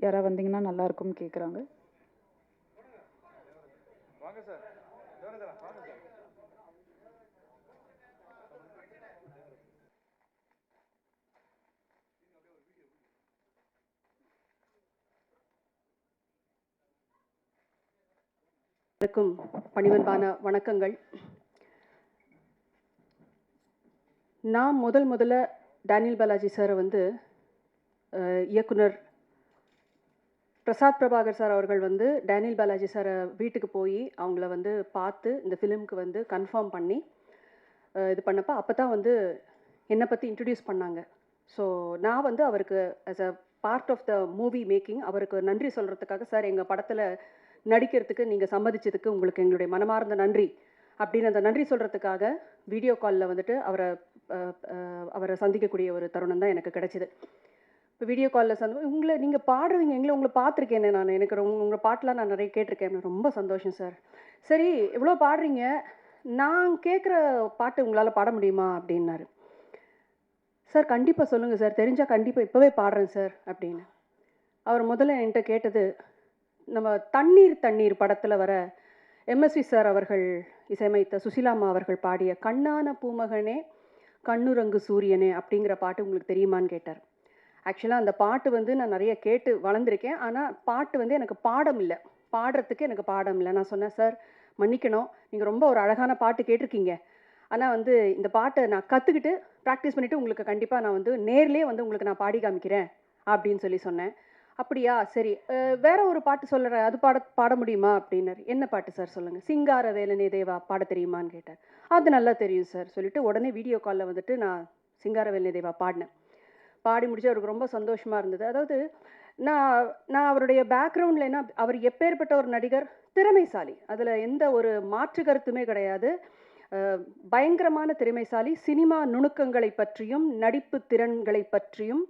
யாராவது வந்தீங்கன்னா நல்லா இருக்கும்னு கேட்குறாங்க அனைவருக்கும் பணிவன்பான வணக்கங்கள். நான் முதல் முதல்ல டேனியல் பாலாஜி சாரை வந்து இயக்குனர் பிரசாத் பிரபாகர் சார் அவர்கள் வந்து டேனியல் பாலாஜி சாரை வீட்டுக்கு போய் அவங்கள வந்து பார்த்து இந்த ஃபிலிம்க்கு வந்து கன்ஃபார்ம் பண்ணி இது பண்ணப்போ அப்போ தான் வந்து என்னை பற்றி இன்ட்ரடியூஸ் பண்ணாங்க. ஸோ நான் வந்து அவருக்கு as a part of the movie making அவருக்கு நன்றி சொல்கிறதுக்காக சார் எங்கள் படத்தில் நடிக்கிறதுக்கு நீங்கள் சம்மதிச்சதுக்கு உங்களுக்கு எங்களுடைய மனமார்ந்த நன்றி. அப்படின்னு அந்த நன்றி சொல்கிறதுக்காக வீடியோ காலில் வந்துட்டு அவரை அவரை சந்திக்கக்கூடிய ஒரு தருணம் தான் எனக்கு கிடைச்சிது. இப்போ வீடியோ காலில் சந்தோஷம் உங்களை நீங்கள் பாடுறீங்க எங்களை உங்களை பார்த்துருக்கேனே நான். எனக்கு ரொம்ப உங்கள் பாட்டெலாம் நான் நிறைய கேட்டிருக்கேன். ரொம்ப சந்தோஷம் சார் சரி இவ்வளோ பாடுறீங்க. நான் கேட்குற பாட்டு உங்களால் பாட முடியுமா? அப்படின்னாரு. சார் கண்டிப்பாக சொல்லுங்கள் சார் தெரிஞ்சால் கண்டிப்பாக இப்போவே பாடுறேன் சார் அப்படின்னு. அவர் முதல்ல என்கிட்ட கேட்டது நம்ம தண்ணீர் தண்ணீர் படத்தில் வர எம்எஸ்வி சார் அவர்கள் இசையமைத்த சுசிலாமா அவர்கள் பாடிய கண்ணான பூமகனே கண்ணுரங்கு சூரியனே அப்படிங்கிற பாட்டு உங்களுக்கு தெரியுமான்னு கேட்டார். ஆக்சுவலாக அந்த பாட்டு வந்து நான் நிறைய கேட்டு வளர்ந்துருக்கேன். ஆனால் பாட்டு வந்து எனக்கு பாடம் இல்லை பாடுறதுக்கு எனக்கு பாடம் இல்லை நான் சொன்னேன் சார் மன்னிக்கணும். நீங்கள் ரொம்ப ஒரு அழகான பாட்டு கேட்டிருக்கீங்க. ஆனால் வந்து இந்த பாட்டை நான் கற்றுக்கிட்டு ப்ராக்டிஸ் பண்ணிவிட்டு உங்களுக்கு கண்டிப்பாக நான் வந்து நேர்லேயே வந்து உங்களுக்கு நான் பாடி காமிக்கிறேன் அப்படின்னு சொல்லி சொன்னேன். அப்படியா? சரி. வேற ஒரு பாட்டு சொல்கிறேன் அது பாட பாட முடியுமா? அப்படின்னாரு. என்ன பாட்டு சார்? சொல்லுங்கள் சிங்கார வேலனே தேவா பாட தெரியுமான்னு கேட்டார். அது நல்லா தெரியும் சார். சொல்லிட்டு உடனே வீடியோ காலில் வந்துட்டு நான் சிங்கார வேலனே தேவா பாடினேன். பாடி முடிச்சு அவருக்கு ரொம்ப சந்தோஷமாக இருந்தது. அதாவது நான் நான் அவருடைய பேக்ரவுண்டில் என்ன அவர் எப்பேற்பட்ட ஒரு நடிகர்? திறமைசாலி. அதில் எந்த ஒரு மாற்று கருத்துமே கிடையாது. பயங்கரமான திறமைசாலி. சினிமா நுணுக்கங்களை பற்றியும் நடிப்பு திறன்களை பற்றியும்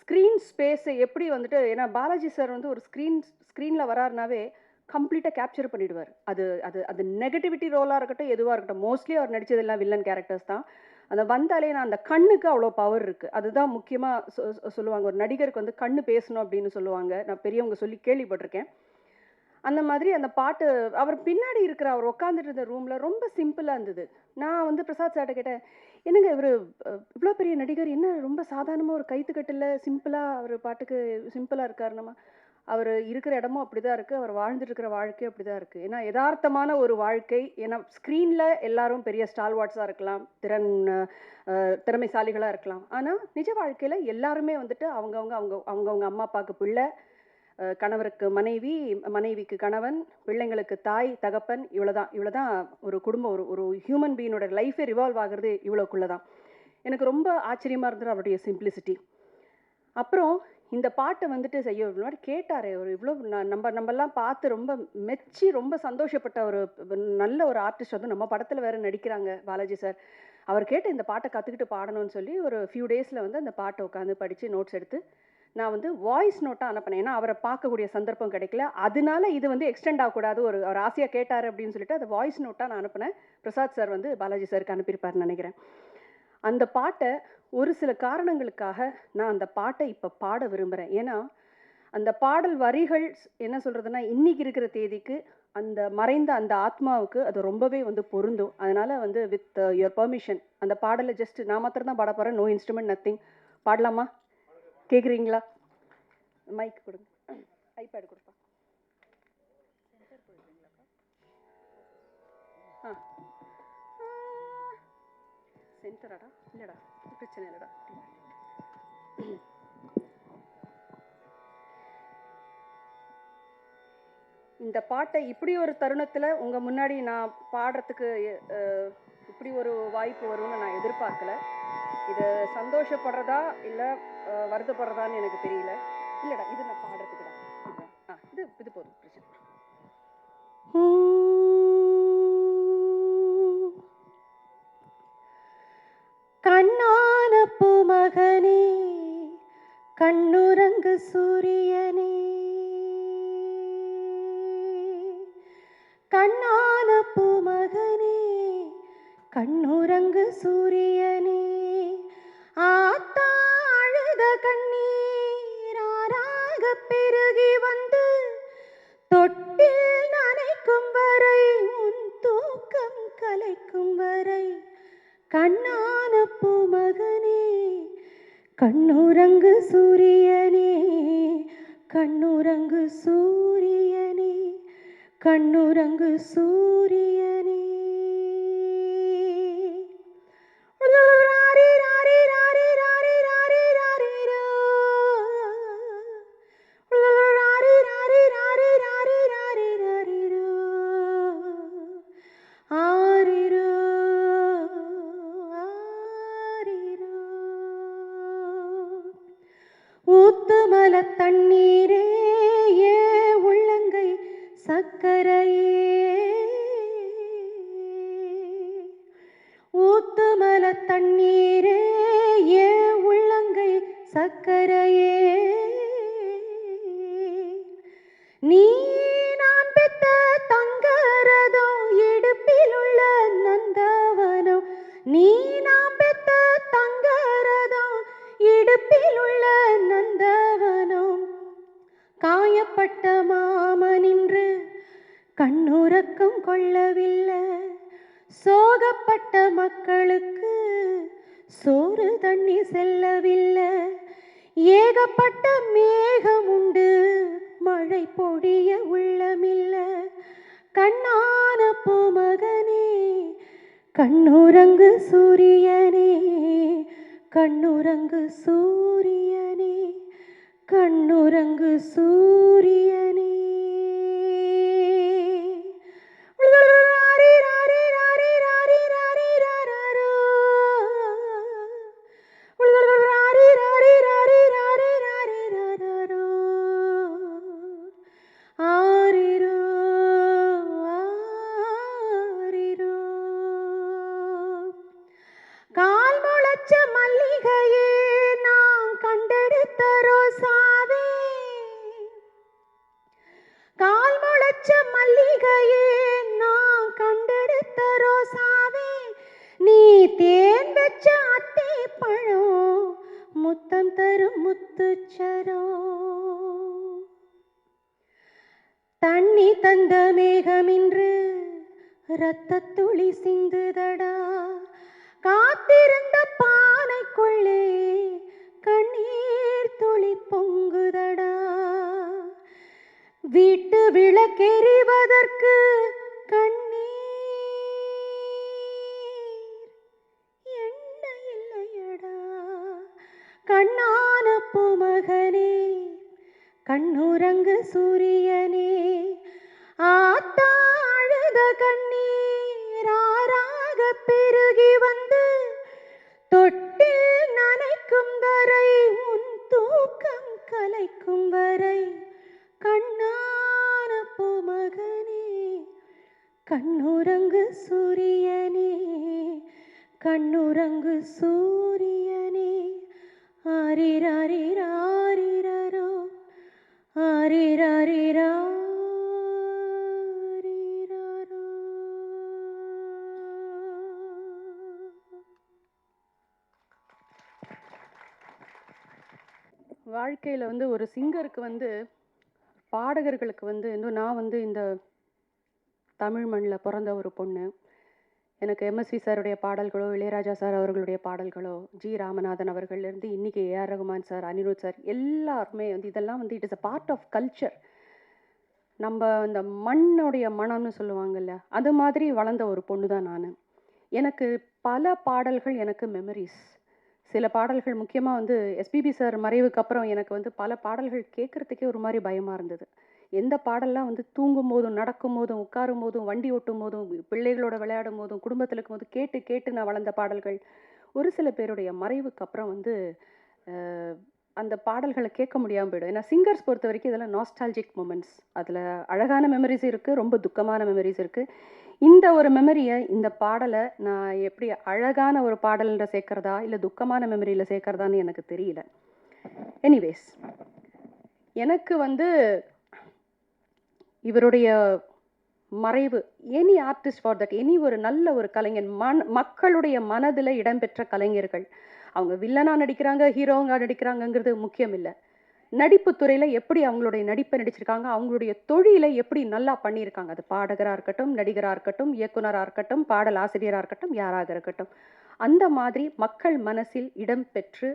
ஸ்க்ரீன் ஸ்பேஸை எப்படி வந்துட்டு ஏன்னா பாலாஜி சார் வந்து ஒரு ஸ்க்ரீன் ஸ்க்ரீனில் வராருனாவே கம்ப்ளீட்டாக கேப்சர் பண்ணிவிடுவார் அது அது அது நெகட்டிவிட்டி ரோலாக இருக்கட்டும் எதுவாக இருக்கட்டும் மோஸ்ட்லி அவர் நடித்ததெல்லாம் வில்லன் கேரக்டர்ஸ் தான். அந்த வந்தாலே நான் அந்த கண்ணுக்கு அவ்வளோ பவர் இருக்குது அதுதான் முக்கியமாக சொல்லுவாங்க. ஒரு நடிகருக்கு வந்து கண்ணு பேசணும் அப்படின்னு சொல்லுவாங்க. நான் பெரியவங்க சொல்லி கேள்விப்பட்டிருக்கேன். அந்த மாதிரி அந்த பாட்டு அவர் பின்னாடி இருக்கிற அவர் உட்காந்துட்டு இருந்த ரூமில் ரொம்ப சிம்பிளாக இருந்தது. நான் வந்து பிரசாத் சார்ட்ட கேட்டேன் என்னங்க இவர் இவ்வளோ பெரிய நடிகர் என்ன ரொம்ப சாதாரணமாக ஒரு கைத்துக்கட்டில் சிம்பிளாக அவர் பாட்டுக்கு சிம்பிளாக இருக்காருனமா அவர் இருக்கிற இடமும் அப்படி தான் இருக்குது அவர் வாழ்ந்துட்டு இருக்கிற வாழ்க்கையும் அப்படி தான் இருக்குது ஏன்னா யதார்த்தமான ஒரு வாழ்க்கை. ஏன்னா ஸ்க்ரீனில் எல்லாரும் பெரிய ஸ்டால்வாட்ஸாக இருக்கலாம். திறன் திறமைசாலிகளாக இருக்கலாம். ஆனால் நிஜ வாழ்க்கையில் எல்லாருமே வந்துட்டு அவங்கவுங்க அவங்க அவங்கவுங்க அம்மா அப்பாவுக்கு பிள்ளை கணவருக்கு மனைவி மனைவிக்கு கணவன் பிள்ளைங்களுக்கு தாய் தகப்பன் இவ்வளோதான் இவ்வளோதான் ஒரு குடும்பம் ஒரு ஒரு ஹியூமன் பீயினோட லைஃபே ரிவால்வ் ஆகுறது இவ்வளோக்குள்ளே தான் எனக்கு ரொம்ப ஆச்சரியமாக இருந்தது அவருடைய சிம்பிளிசிட்டி அப்புறம் இந்த பாட்டை வந்துட்டு செய்ய முன்னாடி கேட்டாரே ஒரு இவ்வளோ நம்ம நம்மலாம் பார்த்து ரொம்ப மெச்சி ரொம்ப சந்தோஷப்பட்ட ஒரு நல்ல ஒரு ஆர்டிஸ்ட் வந்து நம்ம படத்தில் வேறு நடிக்கிறாங்க பாலாஜி சார் அவர் கேட்டு இந்த பாட்டை கற்றுக்கிட்டு பாடணும்னு சொல்லி ஒரு ஃபியூ டேஸில் வந்து அந்த பாட்டை உட்காந்து படித்து நோட்ஸ் எடுத்து நான் வந்து வாய்ஸ் நோட்டாக அனுப்பினேன். ஏன்னா அவரை பார்க்கக்கூடிய சந்தர்ப்பம் கிடைக்கல. அதனால இது வந்து எக்ஸ்டெண்ட் ஆகக்கூடாது. ஒரு அவர் ஆசையாக கேட்டார் அப்படின்னு சொல்லிட்டு அதை வாய்ஸ் நோட்டாக நான் அனுப்பினேன். பிரசாத் சார் வந்து பாலாஜி சாருக்கு அனுப்பியிருப்பார்னு நினைக்கிறேன். அந்த பாட்டை ஒரு சில காரணங்களுக்காக நான் அந்த பாட்டை இப்போ பாட விரும்புகிறேன் ஏன்னா அந்த பாடல் வரிகள் என்ன சொல்கிறதுனா இன்றைக்கி இருக்கிற தேதிக்கு அந்த மறைந்த அந்த ஆத்மாவுக்கு அது ரொம்பவே வந்து பொருந்தும். அதனால் வந்து வித் யுவர் பர்மிஷன் அந்த பாடலை ஜஸ்ட் நான் மாத்திரம் தான் பாட போகிறேன் நோ இன்ஸ்ட்ருமெண்ட் நத்திங் பாடலாமா? கேட்குறீங்களா மைக் கொடுங்க. ஐபேடு கொடுப்பா. ஆ. சென்டராடா இல்லைடா. பிரச்சனை இல்லைடா. இந்த பாட்டை இப்படி ஒரு தருணத்தில் உங்கள் முன்னாடி நான் பாடுறதுக்கு இப்படி ஒரு வாய்ப்பு வரும்னு நான் எதிர்பார்க்கல. இது சந்தோஷப்படுறதா இல்லை வருத்தப்படுறதான்னு எனக்கு தெரியல. இல்லைடா இது நான் பாடுறதுக்குடா. இதுதான். ஆ இது இது போதும் பிரச்சனை கருப்பு மகனே கண்ணுரங்கு சூரியனே. கண்ணான பூமகனே கண்ணுரங்கு சூரிய கண்ணுரங்கு சூரியனே நீ நான் பெத்த தங்கரதம் இடுப்பில் உள்ள நந்தவனம். நீ நான் பெத்த தங்கரதம் இடுப்பில் உள்ள நந்தவனம். காயப்பட்ட மாமனின்று கண்ணுறக்கம் கொள்ளவில்லை. சோகப்பட்ட மக்களுக்கு சோறு தண்ணி செல்லவில்லை. ஏகப்பட்ட மேகம் உண்டு. மழை பொழிய உள்ளமில்ல. கண்ணான பூமகனே கண்ணுரங்கு சூரியனே கண்ணுரங்கு சூரியனே கண்ணுரங்கு சூரிய சாத்தே பழம் முத்தம் தரும் முத்துச்சரம் தண்ணி தந்த மேகமின்று இரத்தத் துளி சிந்துதடா. காத்திருந்த பானைக்குள்ளே கண்ணீர் துளி பொங்குதடா. வீட்டு விளக்கெறிவதற்கு கண்ணீர் கண்ணுரங்கு சூரியனே ஆத்தாழுத கண்ணீர் ஆறாக பெருகி வந்து தொட்டில் நனைக்கும் வரை உன் தூக்கம் கலைக்கும் வரை கண்ணான பூமகனே கண்ணுரங்கு சூரியனே கண்ணுரங்கு சூரியனே ஆரிராரிராரிரரோ ஆரிராரிராரிரரோ வாழ்க்கையில் வந்து ஒரு சிங்கருக்கு வந்து பாடகர்களுக்கு வந்து இன்னும் நான் வந்து இந்த தமிழ் மண்ணில் பிறந்த ஒரு பொண்ணு. எனக்கு எம்எஸ்வி சாருடைய பாடல்களோ இளையராஜா சார் அவர்களுடைய பாடல்களோ ஜி ராமநாதன் அவர்கள்லேருந்து இன்றைக்கி AR Rahman sir Anirudh sir எல்லாருமே வந்து இதெல்லாம் வந்து it is a part of culture நம்ம அந்த மண்ணுடைய மனம்னு சொல்லுவாங்கல்ல அது மாதிரி வளர்ந்த ஒரு பொண்ணு தான் நான். எனக்கு பல பாடல்கள் எனக்கு மெமரிஸ் சில பாடல்கள் முக்கியமாக வந்து எஸ்பிபி சார் மறைவுக்கு அப்புறம் எனக்கு வந்து பல பாடல்கள் கேட்குறதுக்கே ஒரு மாதிரி பயமாக இருந்தது. எந்த பாடல்லாம் வந்து தூங்கும் போதும் நடக்கும் போதும் உட்காரும் போதும் வண்டி ஓட்டும் போதும் பிள்ளைகளோட விளையாடும் போதும் குடும்பத்தில் இருக்கும் போது கேட்டு கேட்டு நான் வளர்ந்த பாடல்கள் ஒரு சில பேருடைய மறைவுக்கு அப்புறம் வந்து அந்த பாடல்களை கேட்க முடியாமல் போயிடும். ஏன்னா சிங்கர்ஸ் பொறுத்த வரைக்கும் இதெல்லாம் நாஸ்டாலஜிக் மூமெண்ட்ஸ் அதில் அழகான மெமரிஸ் இருக்குது ரொம்ப துக்கமான மெமரிஸ் இருக்குது இந்த ஒரு மெமரியை இந்த பாடலை நான் எப்படி அழகான ஒரு பாடலில் சேர்க்குறதா இல்லை துக்கமான மெமரியில் சேர்க்குறதான்னு எனக்கு தெரியல. எனிவேஸ் எனக்கு வந்து இவருடைய மறைவு any artist for that any ஒரு நல்ல ஒரு கலைஞன் மண் மக்களுடைய மனதில் இடம்பெற்ற கலைஞர்கள். அவங்க வில்லனா நடிக்கிறாங்க ஹீரோவாக நடிக்கிறாங்கங்கிறது முக்கியம் இல்லை நடிப்பு துறையில் எப்படி அவங்களுடைய நடிப்பை நடிச்சிருக்காங்க அவங்களுடைய தொழிலை எப்படி நல்லா பண்ணியிருக்காங்க. அது பாடகராக இருக்கட்டும் நடிகராக இருக்கட்டும் இயக்குனராக இருக்கட்டும் பாடல் ஆசிரியராக இருக்கட்டும் யாராக இருக்கட்டும். அந்த மாதிரி மக்கள் மனசில் இடம் பெற்று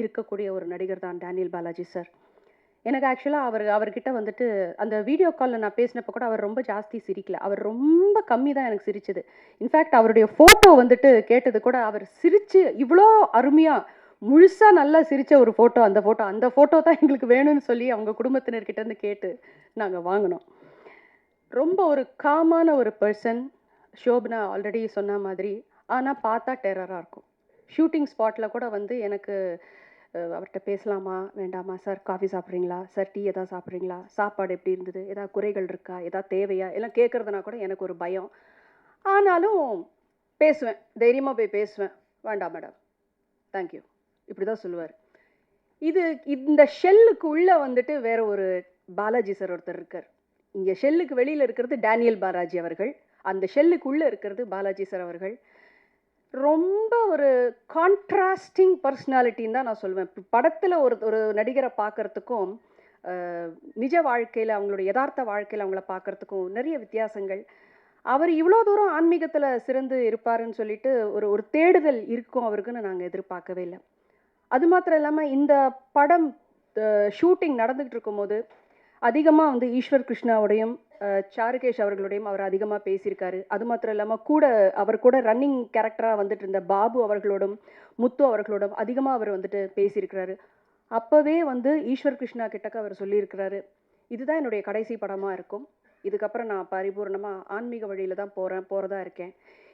இருக்கக்கூடிய ஒரு நடிகர் தான் டேனியல் பாலாஜி சார். எனக்கு ஆக்சுவலாக அவர் அவர்கிட்ட வந்துட்டு அந்த வீடியோ காலில் நான் பேசினப்போ கூட அவர் ரொம்ப ஜாஸ்தி சிரிக்கல. அவர் ரொம்ப கம்மி தான் எனக்கு சிரிச்சது. இன்ஃபேக்ட் அவருடைய ஃபோட்டோ வந்துட்டு கேட்டது கூட அவர் சிரித்து இவ்வளோ அருமையாக முழுசாக நல்லா சிரித்த ஒரு ஃபோட்டோ அந்த ஃபோட்டோ அந்த ஃபோட்டோ தான் எங்களுக்கு வேணும்னு சொல்லி அவங்க குடும்பத்தினர்கிட்ட இருந்து கேட்டு நாங்கள் வாங்கினோம். ரொம்ப ஒரு காமான ஒரு பர்சன் ஷோபனா ஆல்ரெடி சொன்ன மாதிரி. ஆனால் பார்த்தா டெரராக இருக்கும். ஷூட்டிங் ஸ்பாட்டில் கூட வந்து எனக்கு அவர்கிட்ட பேசலாமா? வேண்டாமா? சார் காஃபி சாப்பிட்றீங்களா? சார் டீ எதாவது சாப்பிட்றீங்களா? சாப்பாடு எப்படி இருந்தது? ஏதாவது குறைகள் இருக்கா? எதாவது தேவையா? எல்லாம் கேட்குறதுனா கூட எனக்கு ஒரு பயம். ஆனாலும் பேசுவேன். தைரியமாக போய் பேசுவேன். வேண்டாம் மேடம். தேங்க்யூ இப்படி தான் சொல்லுவார். இது இந்த ஷெல்லுக்கு உள்ளே வந்துட்டு வேற ஒரு பாலாஜி சார் ஒருத்தர் இருக்கார். இங்கே ஷெல்லுக்கு வெளியில் இருக்கிறது டேனியல் பாலாஜி அவர்கள். அந்த ஷெல்லுக்குள்ளே இருக்கிறது பாலாஜி சார் அவர்கள். ரொம்ப ஒரு கான்ட்ராஸ்டிங் பர்சனாலிட்டின்னு தான் நான் சொல்லுவேன் படத்தில் ஒரு ஒரு நடிகரை பார்க்கறதுக்கும் நிஜ வாழ்க்கையில் அவங்களோட யதார்த்த வாழ்க்கையில் அவங்கள பார்க்குறதுக்கும் நிறைய வித்தியாசங்கள். அவர் இவ்வளோ தூரம் ஆன்மீகத்தில் சிறந்து இருப்பாருன்னு சொல்லிட்டு ஒரு ஒரு தேடுதல் இருக்கும் அவருக்குன்னு நாங்கள் எதிர்பார்க்கவே இல்லை. அது மாத்திரம் இல்லாமல் இந்த படம் ஷூட்டிங் நடந்துகிட்டு இருக்கும்போது அதிகமாக வந்து ஈஸ்வர் கிருஷ்ணாவோடையும் சாருகேஷ் அவர்களுடையும் அவர் அதிகமாக பேசியிருக்காரு. அது மாத்திரம் இல்லாமல் கூட அவர் கூட ரன்னிங் கேரக்டராக வந்துட்டு இருந்த பாபு அவர்களோடும் முத்து அவர்களோடும் அதிகமாக அவர் வந்துட்டு பேசியிருக்கிறாரு. அப்போவே வந்து ஈஸ்வர் கிருஷ்ணா கிட்டக்க அவர் சொல்லியிருக்கிறாரு இதுதான் என்னுடைய கடைசி படமாக இருக்கும். இதுக்கப்புறம் நான் பரிபூர்ணமாக ஆன்மீக வழியில் தான் போகிறேன் போகிறதா இருக்கேன்.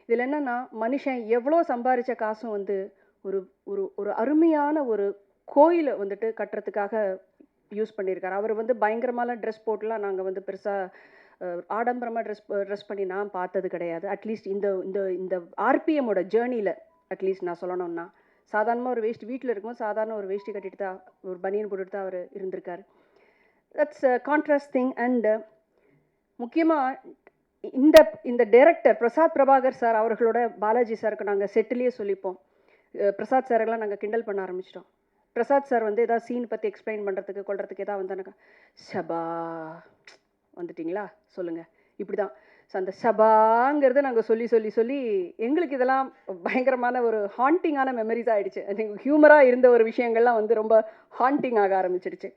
இதில் என்னென்னா மனுஷன் எவ்வளோ சம்பாரித்த காசும் வந்து ஒரு ஒரு ஒரு அருமையான ஒரு கோயிலை வந்துட்டு கட்டுறதுக்காக யூஸ் பண்ணியிருக்காரு. அவர் வந்து பயங்கரமான ட்ரெஸ் போட்டுலாம் நாங்கள் வந்து பெருசாக ஆடம்பரமாக ட்ரெஸ் ட்ரெஸ் பண்ணி நான் பார்த்தது கிடையாது. அட்லீஸ்ட் இந்த இந்த இந்த ஆர்பிஎம்மோட ஜேர்னியில் அட்லீஸ்ட் நான் சொல்லணும்னா சாதாரணமாக ஒரு வேஷ்டி வீட்டில் இருக்கும்போது சாதாரண ஒரு வேஷ்டி கட்டிட்டு தான் ஒரு பனியன் போட்டுட்டு தான் அவர் இருந்திருக்காரு. தட்ஸ் கான்ட்ராஸ்ட் திங் அண்டு முக்கியமாக இந்த இந்த டைரக்டர் பிரசாத் பிரபாகர் சார் அவர்களோட பாலாஜி சாருக்கு நாங்கள் செட்டிலேயே சொல்லிப்போம். பிரசாத் சாரெல்லாம் நாங்கள் கிண்டல் பண்ண ஆரம்பிச்சிட்டோம். பிரசாத் சார் வந்து ஏதாவது சீன் பற்றி எக்ஸ்பிளைன் பண்ணுறதுக்கு கொள்றதுக்கு ஏதாவது வந்தானாக்கா ஷபா வந்துட்டிங்களா? சொல்லுங்கள் இப்படி தான் ஸோ அந்த ஷபாங்கிறத நாங்கள் சொல்லி சொல்லி சொல்லி எங்களுக்கு இதெல்லாம் பயங்கரமான ஒரு ஹாண்டிங்கான மெமரிஸ் ஆகிடுச்சு ஹியூமராக இருந்த ஒரு விஷயங்கள்லாம் வந்து ரொம்ப ஹாண்டிங் ஆக ஆரம்பிச்சிடுச்சு.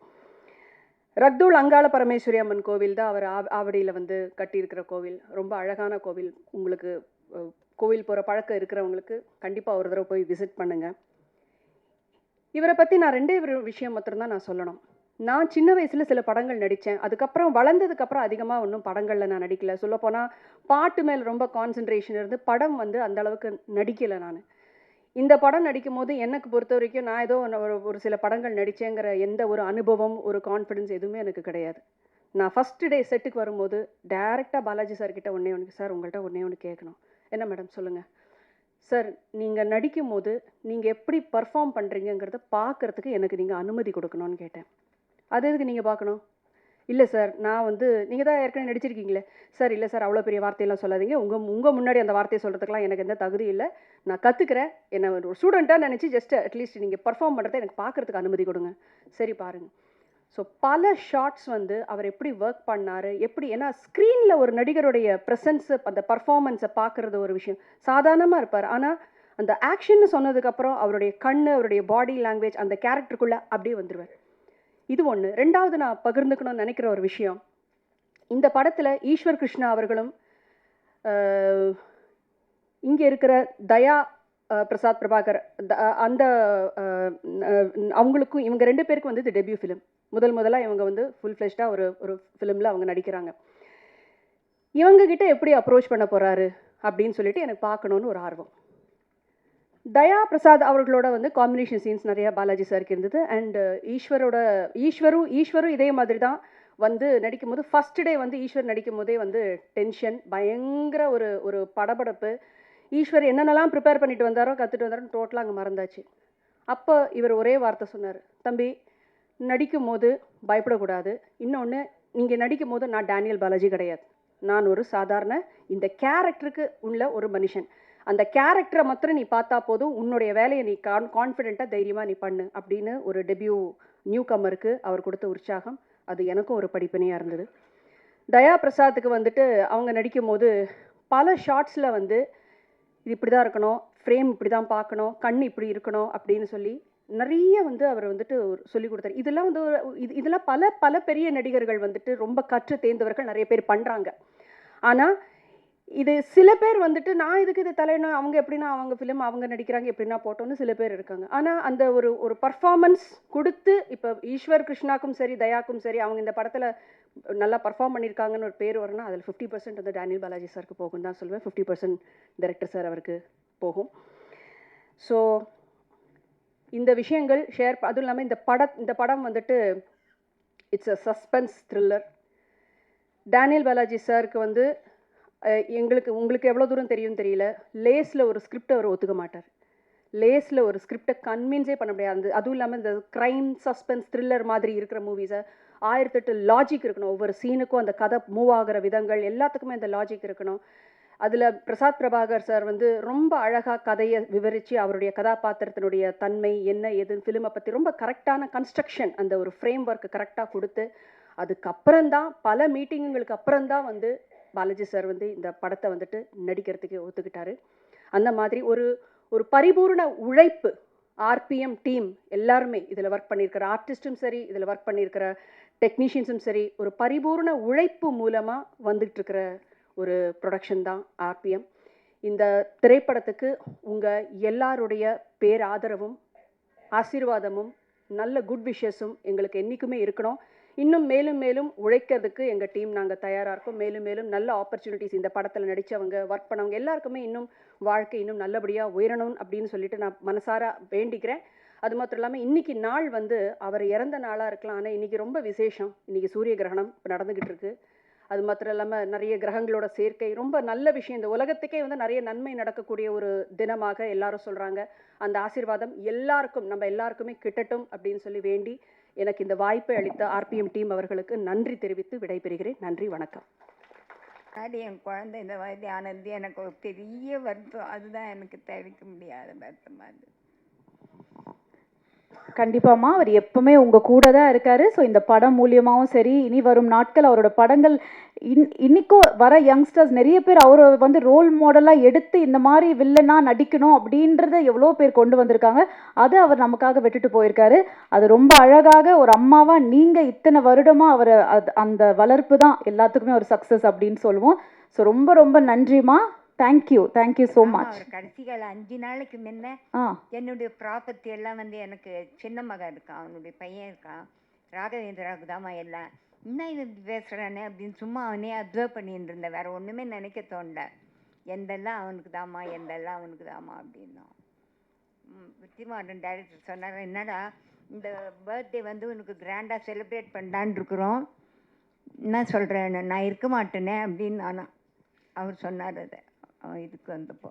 ரக்தூல் அங்காள பரமேஸ்வரி அம்மன் கோவில் தான் அவர் ஆ ஆவடியில் வந்து கட்டியிருக்கிற கோவில். ரொம்ப அழகான கோவில். உங்களுக்கு கோவில் போகிற பழக்கம் இருக்கிறவங்களுக்கு கண்டிப்பாக ஒரு தடவை போய் விசிட் பண்ணுங்கள் இவரை பற்றி நான் ரெண்டே ஒரு விஷயம் மாத்திரம்தான் நான் சொல்லணும். நான் சின்ன வயசில் சில படங்கள் நடித்தேன் அதுக்கப்புறம் வளர்ந்ததுக்கப்புறம் அதிகமாக ஒன்றும் படங்களில் நான் நடிக்கல. சொல்லப்போனால் பாட்டு மேலே ரொம்ப கான்சன்ட்ரேஷன் இருந்து படம் வந்து அந்த அளவுக்கு நடிக்கலை நான். இந்த படம் நடிக்கும் போது எனக்கு பொறுத்த வரைக்கும் நான் ஏதோ ஒரு ஒரு சில படங்கள் நடித்தேங்கிற எந்த ஒரு அனுபவம் ஒரு கான்ஃபிடென்ஸ் எதுவுமே எனக்கு கிடையாது. நான் ஃபஸ்ட்டு டே செட்டுக்கு வரும்போது டேரெக்டாக பாலாஜி சார்கிட்ட ஒன்றே ஒன்று சார் உங்கள்கிட்ட ஒன்றே ஒன்று கேட்கணும் என்ன மேடம் சொல்லுங்கள் சார் நீங்கள் நடிக்கும் போது நீங்கள் எப்படி பர்ஃபார்ம் பண்ணுறீங்கங்கிறத பார்க்கறதுக்கு எனக்கு நீங்கள் அனுமதி கொடுக்கணும்னு கேட்டேன். அது எதுக்கு நீங்கள் பார்க்கணும்? இல்லை சார் நான் வந்து நீங்கள் தான் ஏற்கனவே நடிச்சிருக்கீங்களே. சார் இல்லை சார் அவ்வளோ பெரிய வார்த்தையெல்லாம் சொல்லாதீங்க. உங்கள் உங்கள் முன்னாடி அந்த வார்த்தையை சொல்கிறதுக்கெலாம் எனக்கு எந்த தகுதி இல்லை. நான் கற்றுக்கிறேன் என்னை ஒரு ஸ்டூடெண்ட்டாக நினச்சி ஜஸ்ட் அட்லீஸ்ட் நீங்கள் பர்ஃபார்ம் பண்ணுறதை எனக்கு பார்க்கறதுக்கு அனுமதி கொடுங்க. சரி பாருங்கள் ஸோ பல ஷார்ட்ஸ் வந்து அவர் எப்படி ஒர்க் பண்ணார் எப்படி ஏன்னா ஸ்க்ரீனில் ஒரு நடிகருடைய ப்ரெசன்ஸு அந்த பர்ஃபார்மன்ஸை பார்க்குறது ஒரு விஷயம். சாதாரணமாக இருப்பார். ஆனால் அந்த ஆக்ஷன்னு சொன்னதுக்கப்புறம் அவருடைய கண் அவருடைய பாடி லாங்குவேஜ் அந்த கேரக்டருக்குள்ளே அப்படியே வந்துடுவார் இது ஒன்று ரெண்டாவது நான் பகிர்ந்துக்கணும்னு நினைக்கிற ஒரு விஷயம். இந்த படத்தில் ஈஸ்வர் கிருஷ்ணா அவர்களும் இங்கே இருக்கிற தயா பிரசாத் பிரபாகர் த- அந்த அவங்களுக்கும் இவங்க ரெண்டு பேருக்கும் வந்து இது டெபியூ ஃபிலிம் முதல் முதலாக இவங்க வந்து ஃபுல் ஃப்ளெஷ்டாக ஒரு ஒரு ஃபிலிமில் அவங்க நடிக்கிறாங்க. இவங்ககிட்ட எப்படி அப்ரோச் பண்ண போகிறாரு அப்படின்னு சொல்லிட்டு எனக்கு பார்க்கணுன்னு ஒரு ஆர்வம். தயா பிரசாத் அவர்களோட வந்து காம்பினேஷன் சீன்ஸ் நிறைய பாலாஜி சாருக்கு இருந்தது. அண்ட் uh, ஈஸ்வரோட ஈஸ்வரும் ஈஸ்வரும் இதே மாதிரி தான் வந்து நடிக்கும் போது ஃபஸ்ட் டே வந்து ஈஸ்வர் நடிக்கும் போதே வந்து டென்ஷன் பயங்கர ஒரு ஒரு படபடப்பு. ஈஸ்வர் என்னென்னலாம் ப்ரிப்பேர் பண்ணிட்டு வந்தாரோ கற்றுட்டு வந்தாரோ டோட்டலாக அங்கே மறந்தாச்சு. அப்போ இவர் ஒரே வார்த்தை சொன்னார் தம்பி நடிக்கும் போது பயப்படக்கூடாது. இன்னொன்று நீங்கள் நடிக்கும் போது நான் டேனியல் பாலாஜி கிடையாது. நான் ஒரு சாதாரண இந்த கேரக்டருக்கு உள்ள ஒரு மனுஷன். அந்த கேரக்டரை மாத்திரம் நீ பார்த்தா போதும். உன்னுடைய வேலையை நீ கான் கான்ஃபிடென்ட்டாக தைரியமாக நீ பண்ணு அப்படின்னு ஒரு டெபியூ நியூ கம்மருக்கு அவர் கொடுத்த உற்சாகம். அது எனக்கும் ஒரு படிப்பினையாக இருந்தது. தயா பிரசாத்துக்கு வந்துட்டு அவங்க நடிக்கும் போது பல ஷார்ட்ஸில் வந்து இது இப்படி தான் இருக்கணும் ஃப்ரேம் இப்படி தான் பார்க்கணும் கண் இப்படி இருக்கணும் அப்படின்னு சொல்லி நிறைய வந்து அவர் வந்துட்டு ஒரு சொல்லி கொடுத்தாரு. இதெல்லாம் வந்து ஒரு இது இதெல்லாம் பல பல பெரிய நடிகர்கள் வந்துட்டு ரொம்ப கற்று தேர்ந்தவர்கள் நிறைய பேர் பண்ணுறாங்க ஆனால் இது சில பேர் வந்துட்டு நான் இதுக்கு இது தலையணும் அவங்க எப்படின்னா அவங்க ஃபிலிம் அவங்க நடிக்கிறாங்க எப்படின்னா போட்டோன்னு சில பேர் இருக்காங்க. ஆனால் அந்த ஒரு ஒரு பர்ஃபார்மன்ஸ் கொடுத்து இப்போ ஈஸ்வர் கிருஷ்ணாக்கும் சரி தயாக்கும் சரி அவங்க இந்த படத்தில் நல்லா பர்ஃபார்ம் பண்ணியிருக்காங்கன்னு ஒரு பேர் வரும்னா அதில் ஃபிஃப்டி பர்சன்ட் வந்து டேனியல் பாலாஜி சாருக்கு போகும் தான் சொல்லுவேன் ஃபிஃப்டி பர்சன்ட் டைரக்டர் சார் அவருக்கு போகும். ஸோ இந்த விஷயங்கள் ஷேர் அதுவும் இல்லாமல் இந்த பட இந்த படம் வந்துட்டு it's a suspense thriller Daniel Balaji சாருக்கு வந்து எங்களுக்கு உங்களுக்கு எவ்வளோ தூரம் தெரியும் தெரியல. லேஸில் ஒரு ஸ்கிரிப்டை அவர் ஒத்துக்க மாட்டார். லேஸில் ஒரு ஸ்கிரிப்டை கன்வின்ஸே பண்ண முடியாது. அதுவும் இல்லாமல் இந்த க்ரைம் சஸ்பென்ஸ் த்ரில்லர் மாதிரி இருக்கிற மூவிஸை ஆயிரத்தெட்டு லாஜிக் இருக்கணும். ஒவ்வொரு சீனுக்கும் அந்த கதை மூவ் ஆகிற விதங்கள் எல்லாத்துக்குமே அந்த லாஜிக் இருக்கணும். அதில் பிரசாத் பிரபாகர் சார் வந்து ரொம்ப அழகாக கதையை விவரித்து அவருடைய கதாபாத்திரத்தினுடைய தன்மை என்ன ஏதுன்னு ஃபிலிமை பற்றி ரொம்ப கரெக்டான கன்ஸ்ட்ரக்ஷன் அந்த ஒரு ஃப்ரேம் ஒர்க் கரெக்டாக கொடுத்து அதுக்கப்புறம்தான் பல மீட்டிங்குங்களுக்கு அப்புறம்தான் வந்து பாலாஜி சார் வந்து இந்த படத்தை வந்துட்டு நடிக்கிறதுக்கு ஒத்துக்கிட்டாரு. அந்த மாதிரி ஒரு ஒரு பரிபூர்ண உழைப்பு ஆர்பிஎம் டீம் எல்லாருமே இதில் ஒர்க் பண்ணியிருக்கிற ஆர்டிஸ்ட்டும் சரி இதில் ஒர்க் பண்ணியிருக்கிற டெக்னீஷியன்ஸும் சரி ஒரு பரிபூர்ண உழைப்பு மூலமாக வந்துட்டு இருக்கிற ஒரு ப்ரொடக்ஷன் தான் ஆர்பிஎம். இந்த திரைப்படத்துக்கு உங்கள் எல்லாருடைய பேராதரவும் ஆசீர்வாதமும் நல்ல குட் விஷஸும் எங்களுக்கு என்றைக்குமே இருக்கணும். இன்னும் மேலும் மேலும் உழைக்கிறதுக்கு எங்கள் டீம் நாங்கள் தயாராக இருக்கோம். மேலும் மேலும் நல்ல ஆப்பர்ச்சுனிட்டிஸ் இந்த படத்தில் நடித்தவங்க ஒர்க் பண்ணவங்க எல்லாருக்குமே இன்னும் வாழ்க்கை இன்னும் நல்லபடியாக உயரணும் அப்படின்னு சொல்லிட்டு நான் மனசார வேண்டிக்கிறேன். அது மாத்திரம் இல்லாமல் இன்னைக்கு நாள் வந்து அவர் இறந்த நாளாக இருக்கலாம். ஆனால் இன்னைக்கு ரொம்ப விசேஷம். இன்னைக்கு சூரிய கிரகணம் இப்போ நடந்துக்கிட்டு இருக்குது அது மாத்திரம் இல்லாமல் நிறைய கிரகங்களோட சேர்க்கை ரொம்ப நல்ல விஷயம். இந்த உலகத்துக்கே வந்து நிறைய நன்மை நடக்கக்கூடிய ஒரு தினமாக எல்லாரும் சொல்கிறாங்க அந்த ஆசீர்வாதம் எல்லாருக்கும் நம்ம எல்லாருக்குமே கிட்டட்டும் அப்படின்னு சொல்லி வேண்டி எனக்கு இந்த வாய்ப்பை அளித்த ஆர்பிஎம் டீம் அவர்களுக்கு நன்றி தெரிவித்து விடைபெறுகிறேன். நன்றி வணக்கம். அது என் குழந்தை இந்த மாதிரி ஆனது எனக்கு ஒரு பெரிய வருத்தம். அதுதான் எனக்கு தெரிவிக்க முடியாத வருத்தமாக இருந்தது. கண்டிப்பாம்மா அவர் எப்பவுமே உங்கள் கூட தான் இருக்காரு. ஸோ இந்த படம் மூலியமாகவும் சரி இனி வரும் நாட்கள் அவரோட படங்கள் இன் இன்னைக்கும் வர யங்ஸ்டர்ஸ் நிறைய பேர் அவரை வந்து ரோல் மாடலாக எடுத்து இந்த மாதிரி வில்லனாக நடிக்கணும் அப்படின்றத எவ்வளோ பேர் கொண்டு வந்திருக்காங்க. அது அவர் நமக்காக விட்டுட்டு போயிருக்காரு. அது ரொம்ப அழகாக ஒரு அம்மாவாக நீங்கள் இத்தனை வருடமா அவரை அது அந்த வளர்ப்பு தான் எல்லாத்துக்குமே ஒரு சக்ஸஸ் அப்படின்னு சொல்லுவோம். ஸோ ரொம்ப ரொம்ப நன்றிம்மா. Thank you thank you so much அவர் கடைசி கால அஞ்சு நாளைக்கு முன்ன என்னுடைய ப்ராப்பர்ட்டி எல்லாம் வந்து எனக்கு சின்ன மகன் இருக்கான் அவனுடைய பையன் இருக்கான் ராகவேந்திராவுக்கு தாம்மா எல்லாம். இவன் இப்படி பேசுறானே அப்படின்னு சும்மா அவனே அப்சர்வ் பண்ணிட்டு இருந்தேன். வேற ஒண்ணுமே நினைக்க தோணல. எந்தெல்லாம் அவனுக்கு தாம்மா எந்தெல்லாம் அவனுக்கு தாம்மா அப்படின்னோம் வித்திமாடன் டைரக்டர் சொன்னார் என்னடா இந்த பர்த்டே வந்து உனக்கு கிராண்டாக செலிப்ரேட் பண்ணலான்னு இருக்கிறோம். என்ன சொல்கிறேன் நான் இருக்க மாட்டேனே அப்படின்னு நானா அவர் சொன்னார் அதை. இதுக்கு வந்தப்போ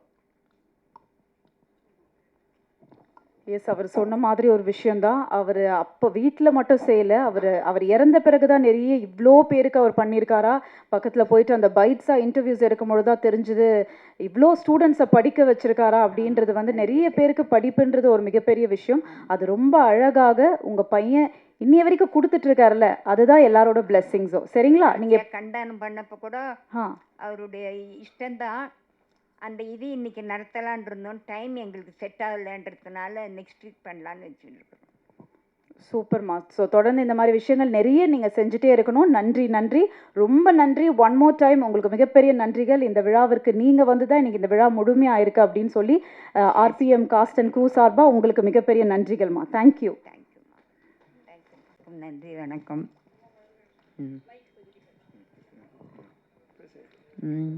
எஸ் அவர் சொன்ன மாதிரி ஒரு விஷயம்தான். அவர் அப்போ வீட்டில் மட்டும் செய்யல. அவர் அவர் இறந்த பிறகு தான் நிறைய இவ்வளோ பேருக்கு அவர் பண்ணியிருக்காரா? பக்கத்தில் போயிட்டு அந்த பைட்ஸாக இன்டர்வியூஸ் எடுக்கும்பொழுது தான் தெரிஞ்சுது இவ்வளோ ஸ்டூடெண்ட்ஸை படிக்க வச்சிருக்காரா அப்படின்றது வந்து நிறைய பேருக்கு படிப்புன்றது ஒரு மிகப்பெரிய விஷயம். அது ரொம்ப அழகாக உங்கள் பையன் இன்னைய வரைக்கும் கொடுத்துட்டு இருக்காருல்ல அதுதான் எல்லாரோட பிளெஸ்ஸிங்ஸும் சரிங்களா? நீங்கள் கண்டானம் பண்ணப்போ கூட அவருடைய இஷ்டம்தான். அந்த இது இன்னைக்கு நடத்தலான் இருந்தோம். டைம் எங்களுக்கு செட் ஆகலைன்றதுனால நெக்ஸ்ட் வீக் பண்ணலான்னு வச்சுட்டு இருக்கிறோம் சூப்பர்மா ஸோ தொடர்ந்து இந்த மாதிரி விஷயங்கள் நிறைய நீங்கள் செஞ்சுட்டே இருக்கணும். நன்றி நன்றி. ரொம்ப நன்றி. ஒன் மோர் டைம் உங்களுக்கு மிகப்பெரிய நன்றிகள். இந்த விழாவிற்கு நீங்கள் வந்து தான் இன்னைக்கு இந்த விழா முழுமையாக இருக்கு அப்படின்னு சொல்லி ஆர்பிஎம் காஸ்ட் அண்ட் க்ரூ சார்பாக உங்களுக்கு மிகப்பெரிய நன்றிகள்மா தேங்க்யூ தேங்க்யூ நன்றி வணக்கம். ம். ம்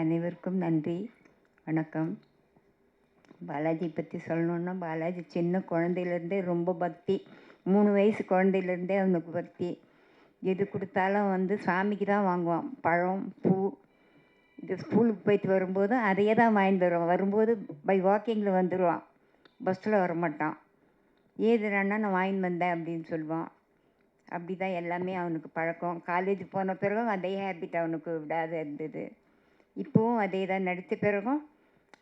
அனைவருக்கும் நன்றி. வணக்கம். பாலாஜி பற்றி சொல்லணுன்னா பாலாஜி சின்ன குழந்தையிலேருந்தே ரொம்ப பக்தி. மூணு வயசு குழந்தையிலேருந்தே அவனுக்கு பக்தி. எது கொடுத்தாலும் வந்து சாமிக்கு தான் வாங்குவான். பழம் பூ. இது ஸ்கூலுக்கு போயிட்டு வரும்போது அதையே தான் வாங்கிட்டு வருவான். வரும்போது பை வாக்கிங்கில் வந்துடுவான் பஸ்ஸில் வரமாட்டான். ஏதுடான்னா நான் வாங்கிட்டு வந்தேன் அப்படின்னு சொல்லுவான். அப்படி தான் எல்லாமே அவனுக்கு பழக்கம். காலேஜ் போன பிறகும் அதே ஹேபிட் அவனுக்கு விடாத இருந்தது. இப்போவும் அதே தான் நடித்த பிறகும்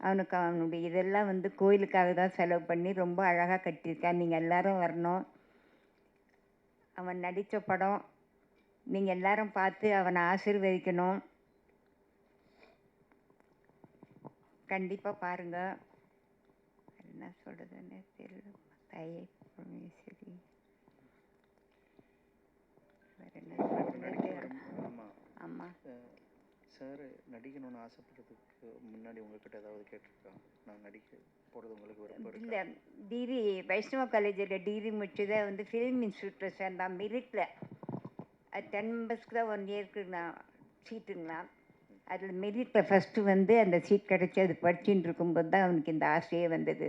அவனுக்கு அவனுடைய இதெல்லாம் வந்து கோயிலுக்காக தான் செலவு பண்ணி ரொம்ப அழகாக கட்டியிருக்கான் நீங்கள் எல்லாரும் வரணும். அவன் நடித்த படம் நீங்கள் எல்லாரும் பார்த்து அவனை ஆசீர்வதிக்கணும். கண்டிப்பாக பாருங்கள் என்ன சொல்கிறதுன்னு தெரியல. தாயே பரமேஸ்வரி வேற என்ன ஆமாம் சார் நடிக்கணும்னு ஆசைப்படுறதுக்கு முன்னாடி உங்ககிட்ட ஏதாவது கேட்டிருக்கான் நான் நடிக்க போகிறது உங்களுக்கு விருப்பம் இல்லை டிகிரி வைஷ்ணவ காலேஜில் டிகிரி முடிச்சதை வந்து ஃபிலிம் இன்ஸ்டியூட்டில் சேர்ந்தான் மெரிட்டில் அது டென் மெம்பர்ஸ்க்கு தான் ஒன் இயர்க்கு நான் சீட்டுங்களா? அதில் மெரிட்டில் ஃபஸ்ட்டு வந்து அந்த சீட் கிடச்சி அது படிச்சுட்டு இருக்கும்போது தான் அவனுக்கு இந்த ஆசையே வந்தது.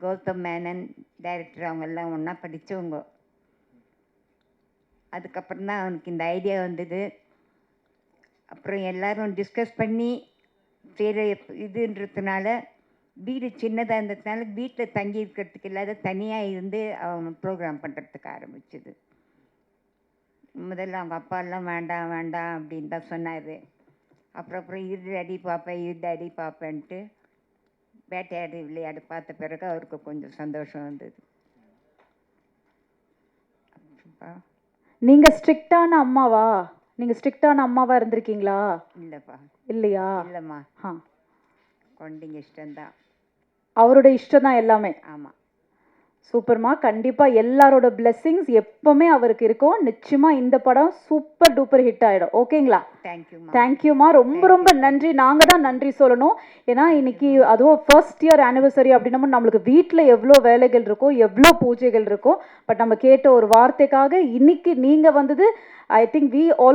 கௌதம் மேனன் டைரக்டர் அவங்கெல்லாம் ஒன்றா படித்தவங்க அதுக்கப்புறம் தான் அவனுக்கு இந்த ஐடியா வந்தது. அப்புறம் எல்லாரும் டிஸ்கஸ் பண்ணி சரி இதுன்றதுனால வீடு சின்னதாக இருந்ததுனால வீட்டில் தங்கி இருக்கிறதுக்கு இல்லாத தனியாக இருந்து அவன் ப்ரோக்ராம் பண்ணுறதுக்கு ஆரம்பிச்சது. முதல்ல அவங்க அப்பா எல்லாம் வேண்டாம் வேண்டாம் அப்படின்னு தான் சொன்னார். அப்புறம் அப்புறம் இரு அடி பார்ப்பேன் இரு அடி பார்ப்பேன்ட்டு வேட்டையாடு விளையாடு பார்த்த பிறகு அவருக்கு கொஞ்சம் சந்தோஷம் வந்தது. நீங்கள் ஸ்ட்ரிக்டான அம்மாவா? நீங்க ஸ்ட்ரிக்டான அம்மாவா இருந்திருக்கீங்களா? இல்லைப்பா. இல்லையா? இல்லைம்மா. ஆ. குழந்தைங்க இஷ்டம்தான். அவரோட இஷ்டம் தான் எல்லாமே. ஆமாம் சூப்பர்மா. கண்டிப்பா எல்லாரோட blessings எப்பவுமே அவருக்கு இருக்கும். நிச்சயமா இந்த படம் சூப்பர் டூப்பர் ஹிட் ஆயிடும். ஓகேங்களா? தேங்க்யூம்மா தேங்க்யூமா ரொம்ப ரொம்ப நன்றி. நாங்க தான் நன்றி சொல்லணும். ஏன்னா இன்னைக்கு அதுவும் ஃபர்ஸ்ட் இயர் ஆனிவர்சரி அப்படின்னும் நம்மளுக்கு வீட்டில் எவ்வளோ வேலைகள் இருக்கும் எவ்வளோ பூஜைகள் இருக்கும் பட் நம்ம கேட்ட ஒரு வார்த்தைக்காக இன்னைக்கு நீங்க வந்தது ஐ திங்க் வி ஆல்